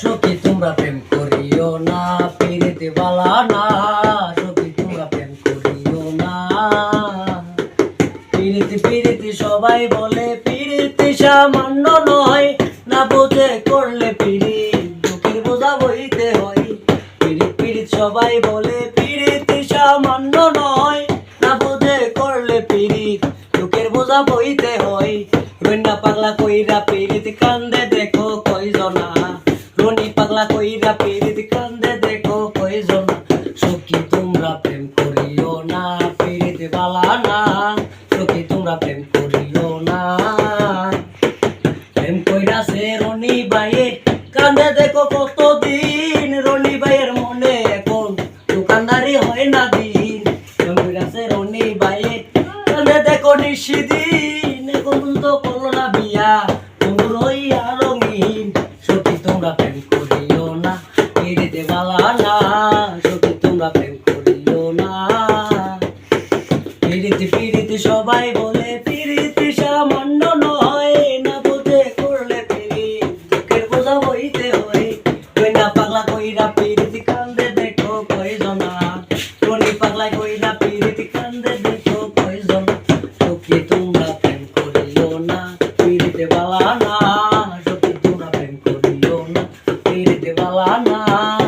সখী, তোমরা প্রেম করিও না পিরিতে বালা না। সখী, তোমরা প্রেম করিও না। পিরিতি পিরিতি সবাই বলে পিরিতি সামান্য নয়। না বোঝে করলে পিড়ি দুঃখের বোঝা বইতে হয়। পিরিত পিরিত সবাই বলে পিরিতি সামান্য নয়। না বোঝে করলে পিরিত দুঃখের বোঝা বইতে হয়। রন্যা পাগলা কইরা পিরিত কান্দে কইরা পিরিত কান্দে দেখো কয়জনা। সখী, তোমরা প্রেম করিও না পিরিত বালা না। সখী, তোমরা প্রেম করিও না। প্রেম কইরাছে রনি বাইয়ে কান্দে দেখো কতদিন রনি বাইয়ের মনে এখন। দোকানদারি হয় না দিন। প্রেম কইরাছে রনি বাইয়ে কান্দে দেখো নিশিদিন, এখন তো করল না বিয়া। তোমরা প্রেম করিও না পিড়িতে দেবালা না, যদি তোমরা প্রেম করিও না। পিড়িতি, পিড়িতে সবাই না